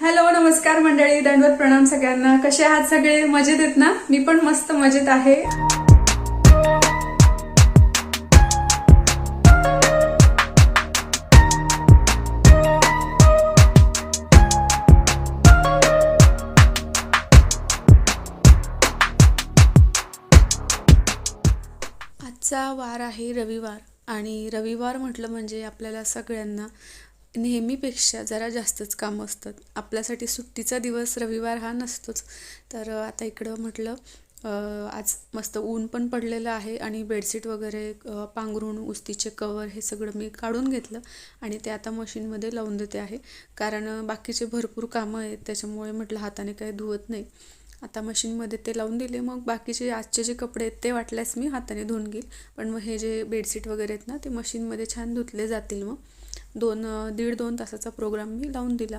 Hello नमस्कार मंडळी. दंडवत प्रणाम सगळ्यांना. कसे आहात सगळे? मजेत आहेत ना? मी पण मस्त मजेत आहे. आजचा वार आहे रविवार. आणि रविवार म्हटलं म्हणजे आपल्याला सगळ्यांना नेहमीपेक्षा जरा जास्तच कामं असतात. आपल्यासाठी सुट्टीचा दिवस रविवार हा नसतोच. तर आता इकडं म्हटलं आज मस्त ऊन पण पडलेलं आहे आणि बेडशीट वगैरे पांघरूण पांघरून उस्तीचे कवर हे सगळं मी काढून घेतलं आणि ते आता मशीनमध्ये लावून देते आहे. कारण बाकीचे भरपूर कामं आहेत त्याच्यामुळे म्हटलं हाताने काही धुवत नाही. आता मशीनमध्ये ते लावून दिले. मग बाकीचे आजचे जे कपडे आहेत ते वाटल्यास मी हाताने धुवून घेईल. पण मग हे जे बेडशीट वगैरे आहेत ना ते मशीनमध्ये छान धुतले जातील मग. दोन दीड दोन तासाचा प्रोग्राम मी लावून दिला.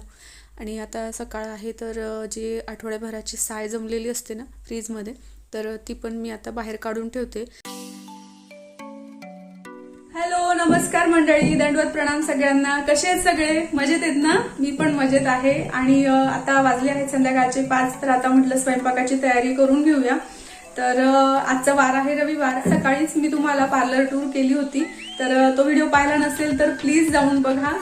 आणि आता सकाळ आहे तर जी आठवड्याभराची साय जमलेली असते ना फ्रीजमध्ये तर ती पण मी आता बाहेर काढून ठेवते. नमस्कार मंडळी दंडवत प्रणाम सगळ्यांना. कसे आहेत सगळे? मजेत आहेत ना? मी पण मजेत आहे. आणि आता वाजले आहेत संध्याकाळचे पाच तर आता म्हटलं स्वयंपाकाची तयारी करून घेऊया. तर आजचा वार आहे रविवार. सकाळीच मी तुम्हाला पार्लर टूर केली होती. तर तो व्हिडिओ पाहिला नसेल तर प्लीज जाऊन बघा.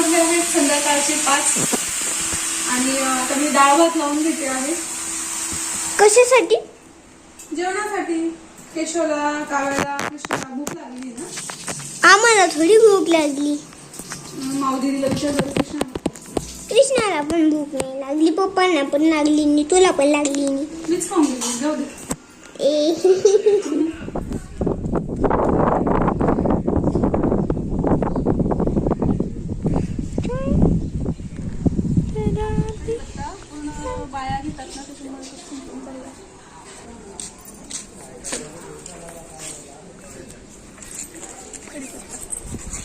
वाजले आहेत संध्याकाळचे पाच. आणि आता मी डाळ भात लावून घेते आहे. कशासाठी? जेवणासाठी. केशवला काव्याला कृष्णाला भूक लागली ना. आम्हाला थोडी भूक लागली. माऊदीला विचारलं कृष्णा कृष्णाला. पण भूक नाही लागली पप्पांना पण लागली नाही तुला पण लागली नाही. मीच खाऊन गेली जाऊ दे. घेतात ना त्याच्यामुळे संपून चालला.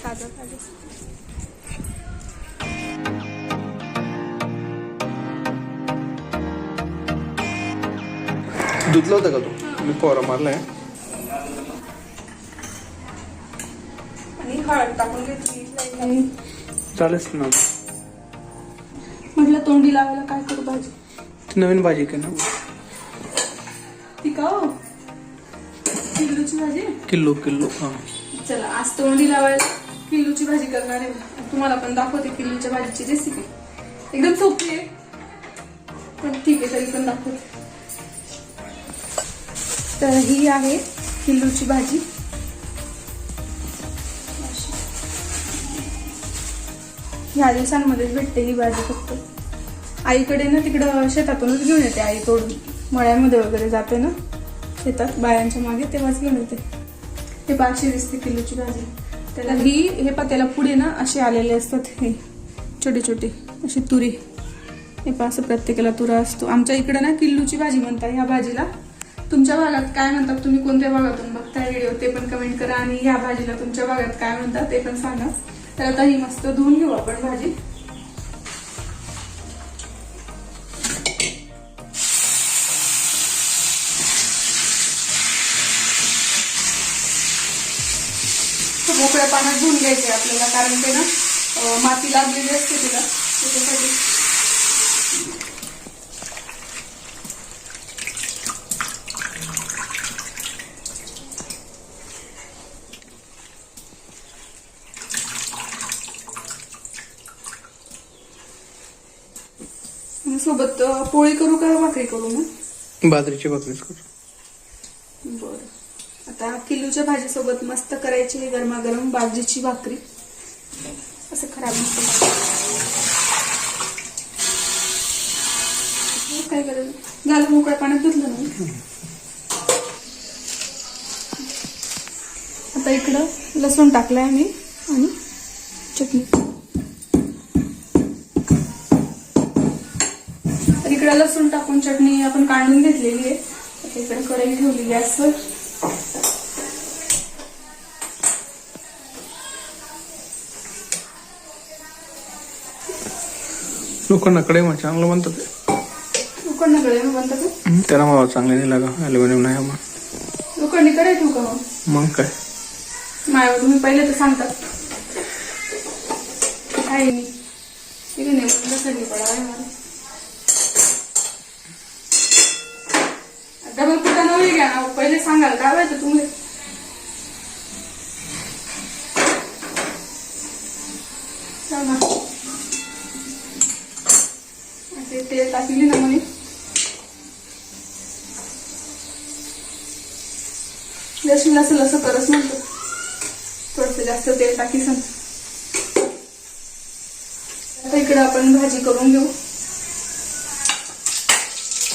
ताजं ताजं धुतलं होतं का तू? मी पोरा मारलाय. चालेल ना म्हटलं तोंडी लावायला काय करू भाजी? ती नवीन भाजी का ना ती का हो किल्लूची भाजी? किलो किलो हा. चला आज तोंडी लावायला किल्लूची भाजी करणार आहे. मी. तुम्हाला पण दाखवते किल्लूच्या भाजीची रेसिपी एकदम सोपी आहे. पण ठीक आहे तरी पण दाखवते. तर ही आहे किल्लूची भाजी. ह्या दिवसांमध्येच भेटते ही भाजी फक्त. आईकडे ना तिकडं शेतातूनच घेऊन येते. आई तोडून मळ्यामध्ये वगैरे जाते ना शेतात बायांच्या मागे तेव्हाच घेऊन येते. हे पाचशे वीस ते किलोची भाजी. त्याला ही हे पा त्याला पुढे ना असे आलेले असतात हे छोटे छोटे अशी तुरी. हे पा असं प्रत्येकाला तुरा असतो. आमच्या इकडे ना किल्लूची भाजी म्हणतात ह्या भाजीला. तुमच्या भागात काय म्हणतात तुम्ही? कोणत्या भागातून बघताय व्हिडिओ? ते पण कमेंट करा आणि ह्या भाजीला तुमच्या भागात काय म्हणतात ते पण सांगा. तर आता ही मस्त धुवून घेऊ आपण भाजी. पाण्यात धुवून घ्यायचे आपल्याला कारण ते ना माती लागलेली असते तिला. त्याच्यासाठी सोबत पोळी करू का भाकरी करू मग? बाजरीची भाकरीच करू. आता किलोच्या भाजीसोबत मस्त करायची ही गरमागरम बाजरीची भाकरी. असं खराब नसतं हो, काय करायचं घालून मोकळ्या पाण्यात धुतलं ना आता इकडं लसूण टाकलाय मी आणि चटणी. इकडं लसूण टाकून चटणी आपण काढून घेतलेली आहे. आता इकडे कढई ठेवली गॅसवर. लोकांना कडे मग चांगलं म्हणतात ते. उकडनं कढई म्हणतात त्याला मला चांगले नाही लागा अल्युमिनियम नाही मग उकडणी कढई ठेवू का मग? काय? माय तुम्ही पहिले तर सांगतात काय नाही. ठीक आहे नाही बंद पडा आहे मला डबल कुठं नवी घ्या ना पहिले सांगाल काय व्हायचं तुम्ही. चल. असे तेल टाकली ना म्हणे लसूण असं लसं करत नव्हतं थोडस जास्त तेल टाकी सांग आता इकडे आपण भाजी करून घेऊ.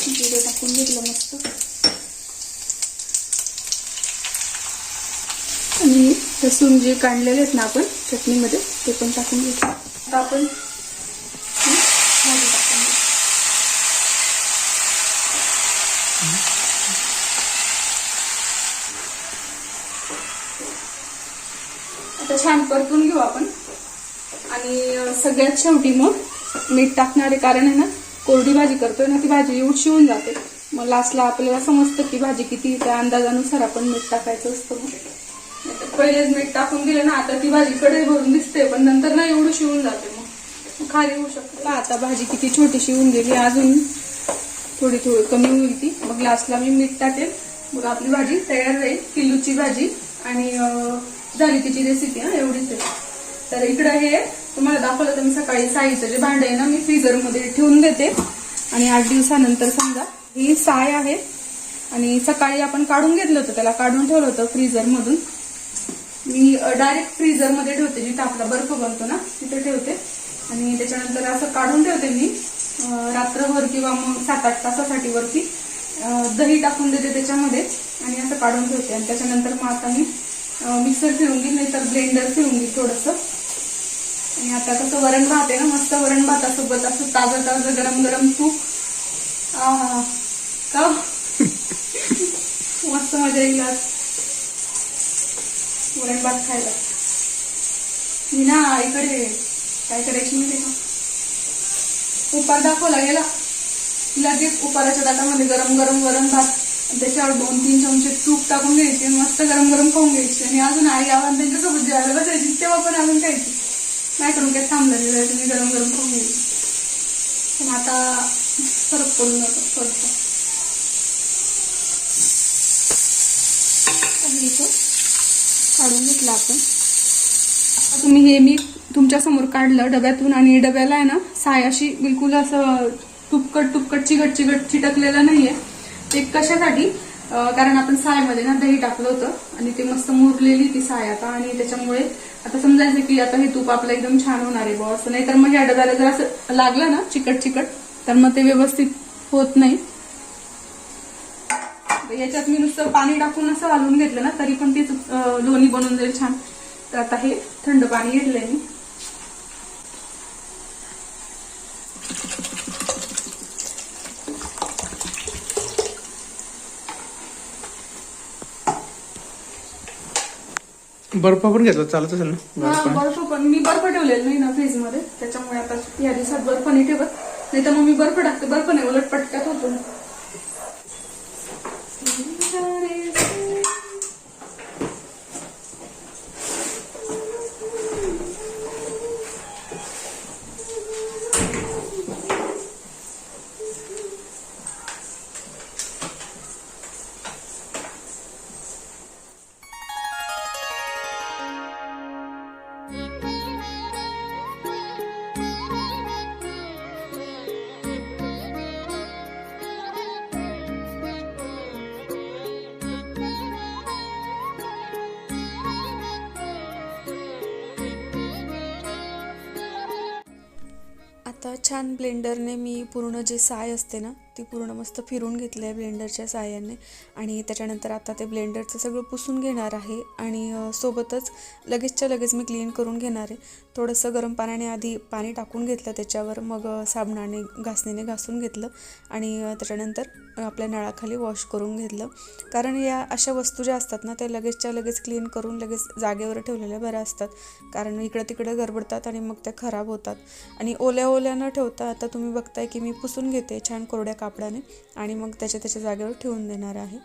जिरं टाकून घेतलं मस्त. आणि लसूण जे काढलेले आहेत ना आपण चटणीमध्ये ते पण टाकून घेऊ आता आपण हं, भाजी टाकून घेऊ आता छान परतून घेऊ आपण. आणि सगळ्यात शेवटी मग मीठ टाकणारे कारण आहे ना कोरडी भाजी करतोय ना ती भाजी एवढी शिवून जाते. मग लास्टला आपल्याला समजतं की भाजी किती त्या अंदाजानुसार आपण मीठ टाकायचं असतं मग. पहिलेच मीठ टाकून दिलं ना आता ती भाजी कडे भरून दिसते पण नंतर ना एवढं शिवून जाते मग. खाली होऊ शकते. आता भाजी किती छोटी शिवून गेली अजून थोडी थोडी कमी होईल ती. मग लास्टला मी मीठ टाकेल. मग आपली भाजी तयार राहील किल्लूची भाजी. आणि झाली तिची रेसिपी हा एवढीच आहे. तर इकडं हे तुम्हाला दाखवलं तर मी सकाळी साईचं जे भांडं आहे ना मी फ्रीझरमध्ये ठेवून देते. आणि आठ दिवसानंतर समजा ही साय आहे. आणि सकाळी आपण काढून घेतलं होतं त्याला काढून ठेवलं होतं फ्रीझरमधून मी डायरेक्ट फ्रीझरमध्ये ठेवते जिथं आपला बर्फ बनतो ना तिथे ठेवते. आणि त्याच्यानंतर असं काढून ठेवते मी रात्रभर किंवा मग सात आठ तासासाठी वरती दही टाकून देते त्याच्यामध्ये. आणि असं काढून ठेवते. आणि त्याच्यानंतर मग आता मी मिक्सर फिरून घेईल नाहीतर ब्लेंडर फिरून थोडंसं. आणि आता कसं वरण भात आहे ना मस्त वरण भातासोबत असं ताजं ताजं गरम गरम तूप. का? मस्त मजा येईल आज. वरण भात खायला. मी ना इकडे काय करायची माहिती का? उपार दाखवला गेला लगेच उपाराच्या ताटामध्ये गरम गरम वरण भात. त्याच्यावर दोन तीन चमचे तूप टाकून घ्यायचे आणि मस्त गरम गरम खाऊन घ्यायचे. आणि अजून आई आव्हान त्यांच्यासोबत जेवायला बसायची. तेव्हा पण अजून खायची. करून काय थांबलं नाही जायचं मी गरम गरम खाऊन घ्यायची. पण आता फरक पडून जातो फरक काढून घेतलं आपण. तुम्ही हे मी तुमच्यासमोर काढलं डब्यातून आणि डब्याला आहे ना साय अशी बिलकुल असं तुपकट तुपकट चिकट चिकट चिटकलेलं नाहीये. ते कशासाठी? कारण आपण सायमध्ये ना दही टाकलं होतं आणि ते मस्त मुरलेली ती साय आता आणि त्याच्यामुळे आता समजायचं की आता हे तूप आपलं एकदम छान होणार आहे बुवा असं. नाही तर मग या डब्याला जर असं लागलं ना चिकट चिकट तर मग ते व्यवस्थित होत नाही. याच्यात मी नुसतं पाणी टाकून असं घालून घेतलं ना तरी पण तीच लोणी बनून जाईल छान. तर आता हे थंड पाणी घेतलंय मी. बर्फ पण घेतला चालत असेल ना? हा. बर्फ पण. मी बर्फ ठेवलेला नाही ना फ्रीजमध्ये त्याच्यामुळे आता या दिवसात बर्फ नाही ठेवत. नाही तर मग मी बर्फ टाकते. बर्फ नाही उलट आता छान ब्लेंडरने मी पूर्ण जे साय असते ना ती पूर्ण मस्त फिरून घेतली आहे ब्लेंडरच्या साहाय्याने आणि त्याच्यानंतर आता ते ब्लेंडरचं सगळं पुसून घेणार आहे. आणि सोबतच लगेचच्या लगेच मी क्लीन करून घेणार आहे. थोडंसं गरम पाण्याने आधी पाणी टाकून घेतलं त्याच्यावर मग साबणाने घासणीने घासून घेतलं. आणि त्याच्यानंतर आपल्या नळाखाली वॉश करून घेतलं. कारण या अशा वस्तू ज्या असतात ना त्या लगेचच्या लगेच क्लीन करून लगेच जागेवर ठेवलेल्या बऱ्या असतात. कारण इकडं तिकडं गडबडतात आणि मग त्या खराब होतात. आणि ओल्या ओल्या न ठेवता आता तुम्ही बघताय की मी पुसून घेते छान कोरड्या कापडाने आणि मग त्याच्या त्याच्या जागेवर ठेवून देणार आहे.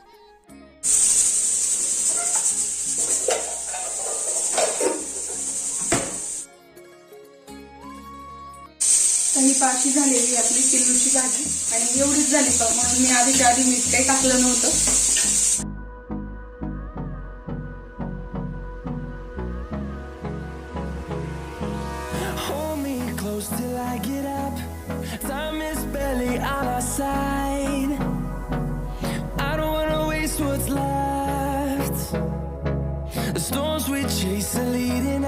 तर ही पाशी झालेली आपली किल्लूची भाजी. आणि एवढीच झाली का म्हणून मी आधीच्या आधी मीठ काही टाकलं नव्हतं. Chase are leading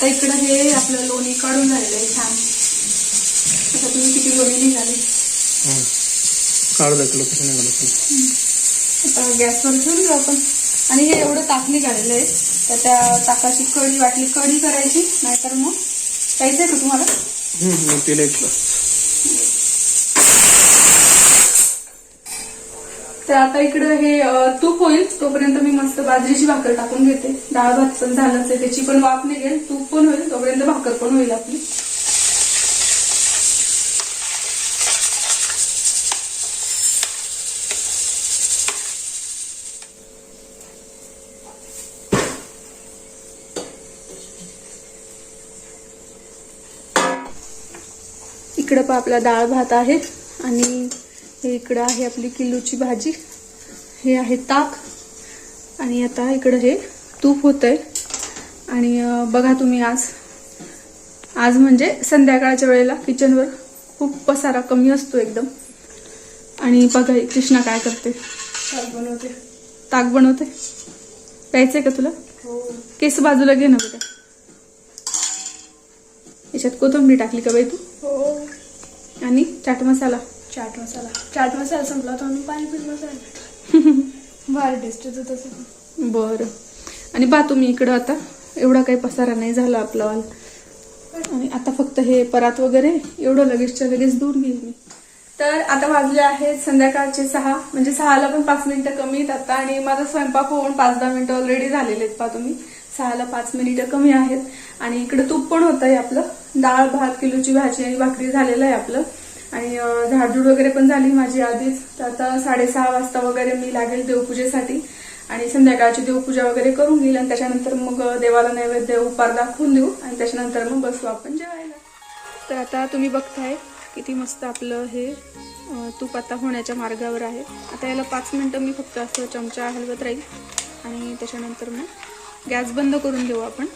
आता इकडं हे आपलं लोणी काढून झालेलं आहे छान. आता तुम्ही किती लोणी निघाली? काढ दाखवलं कसं काढत आता गॅसवर ठेवून घेऊ आपण. आणि हे एवढं ताक निघालेलं आहे. तर त्या ताकाची कढी वाटली कढी करायची नाहीतर मग प्यायचं आहे का तुम्हाला? तिला. इथलं तर आता इकडं हे तूप होईल. तोपर्यंत मी मस्त बाजरीची भाकर टाकून घेते. डाळ भात पण झालंच आहे. त्याची पण वाफ निघेल. तूप पण होईल. तोपर्यंत भाकर पण होईल आपली. इकडं पण आपला डाळ भात आहे. आणि हे इकडं आहे आपली किल्लूची भाजी. हे आहे ताक. आणि आता इकडं हे तूप होत आहे आणि बघा तुम्ही आज. आज म्हणजे संध्याकाळच्या वेळेला किचनवर खूप पसारा कमी असतो एकदम. आणि बघा कृष्णा काय करते. ताक बनवते. ताक बनवते. प्यायचंय का तुला? हो. केस बाजूला घे ना बेटा याच्यात कोथिंबीर टाकली का बाई तू? हो. आणि चाट मसाला. चाट मसाला. चाट मसाला संपला तर आम्ही पाणीपुरी मसाला भारी टेस्ट होतं तसं. बरं. आणि बा तुम्ही इकडं आता एवढा काही पसारा नाही झाला आपला वाल. आणि आता फक्त हे परात वगैरे एवढं लगेचच्या लगेच दूर घेईल मी. तर आता वाजले आहेत संध्याकाळचे सहा. म्हणजे सहाला पण पाच मिनिटं कमी आहेत आता. आणि माझा स्वयंपाक होऊन पाच दहा मिनिटं ऑलरेडी झालेले आहेत पा तुम्ही. सहाला पाच मिनिटं कमी आहेत. आणि इकडे तूप पण होत आहे आपलं. डाळ भात किलोची भाजी आणि भाकरी झालेलं आहे आपलं. आणि झाडझूड वगैरे पण झाली माझी आधीच. तर आता साडेसहा वाजता वगैरे मी लागेल देवपूजेसाठी. आणि संध्याकाळची देवपूजा वगैरे करून घेईल आणि त्याच्यानंतर मग देवाला नैवेद्य उपार दाखवून देऊ आणि त्याच्यानंतर मग बसू आपण जेवायला. तर आता तुम्ही बघताय किती मस्त आपलं हे तूप आता होण्याच्या मार्गावर आहे. आता याला पाच मिनटं मी फक्त असं चमचा हलवत राहील. आणि त्याच्यानंतर मग गॅस बंद करून देऊ आपण.